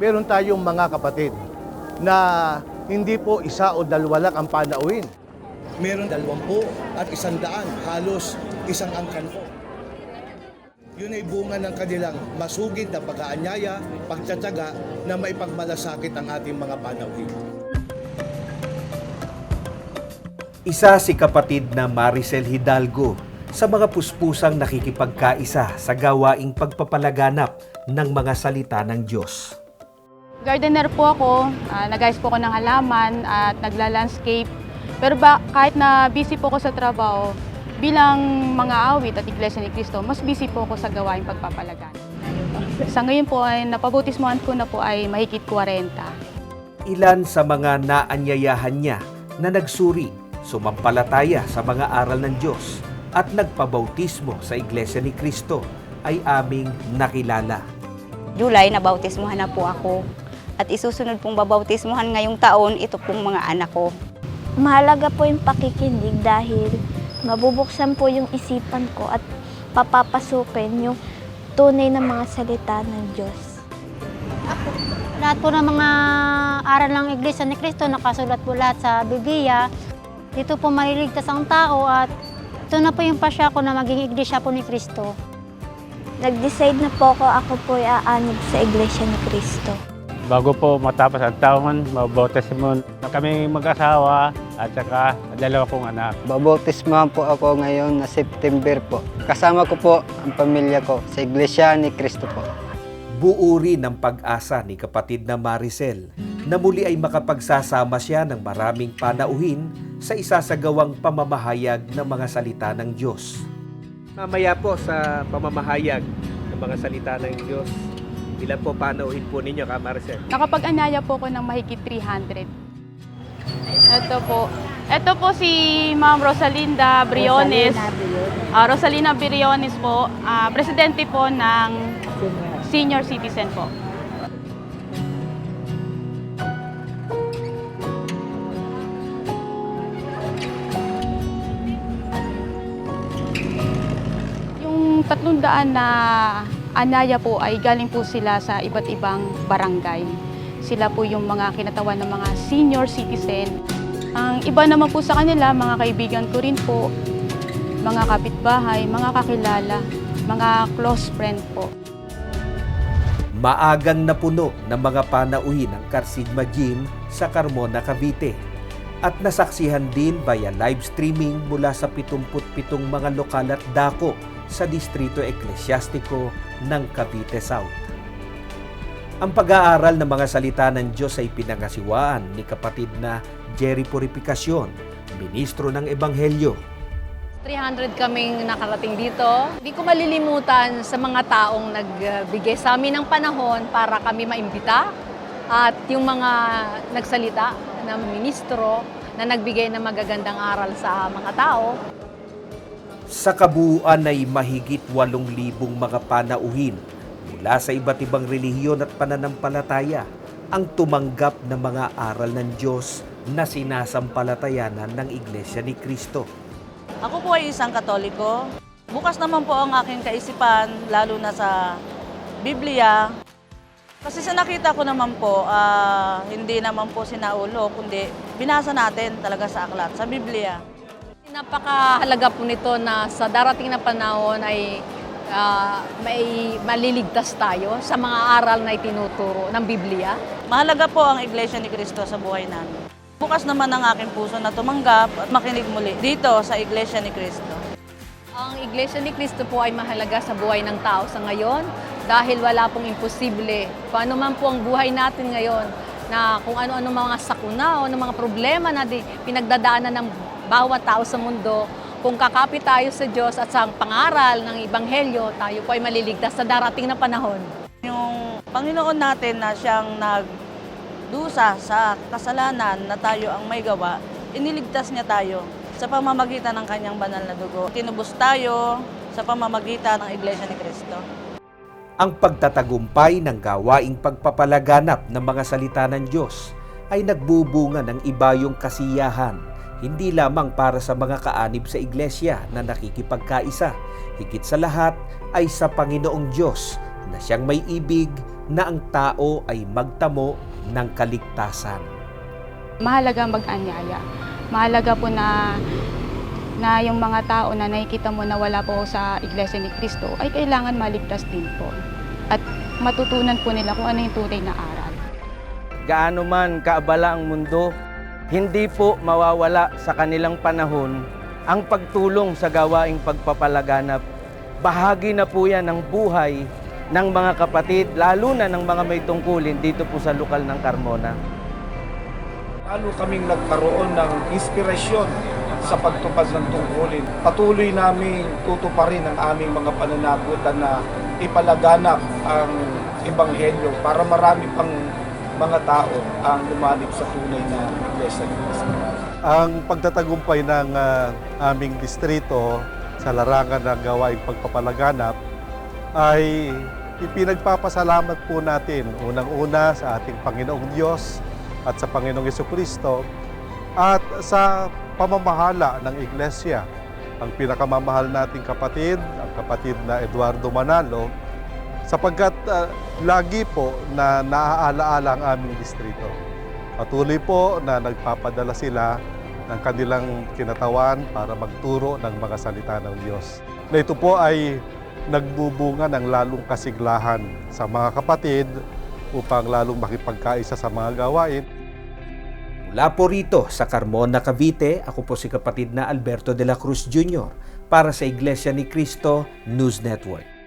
meron tayong mga kapatid na hindi po isa o dalawa lang ang panauhin. Meron dalawampu at isang daan, halos isang angkan po. Yun ay bunga ng kanilang masugid na pag-aanyaya, pagtsatsaga na maipagmalasakit ang ating mga panauhin. Isa si kapatid na Maricel Hidalgo sa mga puspusang nakikipagkaisa sa gawaing pagpapalaganap ng mga salita ng Diyos. Gardener po ako, uh, nag-ayos po ako ng halaman at nagla-landscape. Pero ba, kahit na busy po ako sa trabaho, bilang mga awit at Iglesia ni Cristo, mas busy po ako sa gawaing pagpapalagan. Sa ngayon po ay napabutismohan ko na po ay mahigit 40. Ilan sa mga naanyayahan niya na nagsuri, sumampalataya sa mga aral ng Diyos at nagpabautismo sa Iglesia ni Cristo ay aming nakilala. July, nabautismuhan na po ako. At isusunod pong babautismuhan ngayong taon, ito pong mga anak ko. Mahalaga po yung pakikinig dahil mabubuksan po yung isipan ko at papapasukin yung tunay na mga salita ng Diyos. Lahat po ng mga aral ng Iglesia ni Cristo, nakasulat po lahat sa Biblia. Dito po maliligtas ang tao at ito na po yung pasya ko na maging Iglesia po ni Cristo. Nag-decide na po ako, ako po ay aanib sa Iglesia ni Cristo. Bago po matapos ang taon, mabautismo kami mag-asawa at saka dalawa kong anak. Babautismahan po ako ngayon na September po. Kasama ko po ang pamilya ko sa Iglesia ni Cristo po. Buo rin ang pag-asa ni kapatid na Maricel na muli ay makapagsasama siya ng maraming panauhin sa isasagawang pamamahayag ng mga salita ng Diyos. Mamaya po sa pamamahayag ng mga salita ng Diyos, ilan po panauhin po ninyo ka Maricel? Nakapag-anyaya po ako ng mahigit 300. Ito po. Ito po si Ma'am Rosalinda Briones. Ah, Rosalina Briones po, ah, presidente po ng senior citizen po. Yung tatlong daan na anaya po ay galing po sila sa iba't ibang barangay. Sila po yung mga kinatawan ng mga senior citizen. Ang iba naman po sa kanila, mga kaibigan ko rin po, mga kapitbahay, mga kakilala, mga close friend po. Maagang napuno ng mga panauhin ang Carsigma Gym sa Carmona, Cavite. At nasaksihan din via live streaming mula sa 77 mga lokal at dako sa Distrito Eklesyastiko ng Cavite South. Ang pag-aaral ng mga salita ng Diyos ay pinangasiwaan ni kapatid na Jerry Purificacion, ministro ng Ebanghelyo 300 kaming nakarating dito. Hindi ko malilimutan sa mga taong nagbigay sa amin ng panahon para kami maimbita at yung mga nagsalita ng ministro na nagbigay ng magagandang aral sa mga tao. Sa kabuuan ay mahigit 8,000 mga panauhin mula sa iba't ibang relihiyon at pananampalataya ang tumanggap ng mga aral ng Diyos na sinasampalatayanan ng Iglesia ni Cristo. Ako po ay isang katoliko. Bukas naman po ang aking kaisipan, lalo na sa Biblia. Kasi sa nakita ko naman po, ah, hindi naman po sinaulo, kundi binasa natin talaga sa aklat, sa Biblia. Napakahalaga po nito na sa darating na panahon ay ah, may maliligtas tayo sa mga aral na itinuturo ng Biblia. Mahalaga po ang Iglesia ni Cristo sa buhay namin. Bukas naman ang aking puso na tumanggap at makinig muli dito sa Iglesia ni Cristo. Ang Iglesia ni Cristo po ay mahalaga sa buhay ng tao sa ngayon dahil wala pong imposible. Paano man po ang buhay natin ngayon na kung ano-ano mga sakuna o ng mga problema na di, pinagdadaanan ng bawat tao sa mundo, kung kakapit tayo sa Diyos at sa pangaral ng Ibanghelyo, tayo po ay maliligtas sa darating na panahon. Yung Panginoon natin na siyang nagdusa sa kasalanan na tayo ang may gawa, iniligtas niya tayo sa pamamagitan ng kanyang banal na dugo. Tinubos tayo sa pamamagitan ng Iglesia ni Cristo. Ang pagtatagumpay ng gawaing pagpapalaganap ng mga salita ng Diyos ay nagbubunga ng ibayong kasiyahan, hindi lamang para sa mga kaanib sa iglesia na nakikipagkaisa, higit sa lahat ay sa Panginoong Diyos na siyang may ibig na ang tao ay magtamo ng kaligtasan. Mahalaga mag-anyaya. Mahalaga po na na yung mga tao na nakikita mo na wala po sa Iglesia ni Cristo ay kailangan maligtas din po. At matutunan po nila kung ano yung tunay na aral. gaano man kaabala ang mundo, hindi po mawawala sa kanilang panahon ang pagtulong sa gawaing pagpapalaganap. Bahagi na po yan ng buhay ng mga kapatid, lalo na ng mga may tungkulin dito po sa lokal ng Carmona. Lalo kaming nagkaroon ng inspirasyon sa pagtupad ng tungkulin. Patuloy namin tutuparin ang aming mga pananagutan na ipalaganap ang Ebanghelyo para marami pang mga tao ang lumanib sa tunay na Iglesia ni Cristo. Ang pagtatagumpay ng ah, aming distrito sa larangan ng gawaing pagpapalaganap ay ipinagpapasalamat po natin unang-una sa ating Panginoong Diyos at sa Panginoong Yeso Kristo at sa pamamahala ng Iglesia. Ang pinakamamahal nating kapatid, ang kapatid na Eduardo Manalo, sapagkat ah, lagi po na naaalaala ang aming distrito. Patuloy po na nagpapadala sila ng kanilang kinatawan para magturo ng mga salita ng Diyos. Na ito po ay nagbubunga ng lalong kasiglahan sa mga kapatid upang lalong makipagkaisa sa mga gawain. Mula po rito sa Carmona, Cavite, ako po si kapatid na Alberto de la Cruz Jr. para sa Iglesia ni Cristo News Network.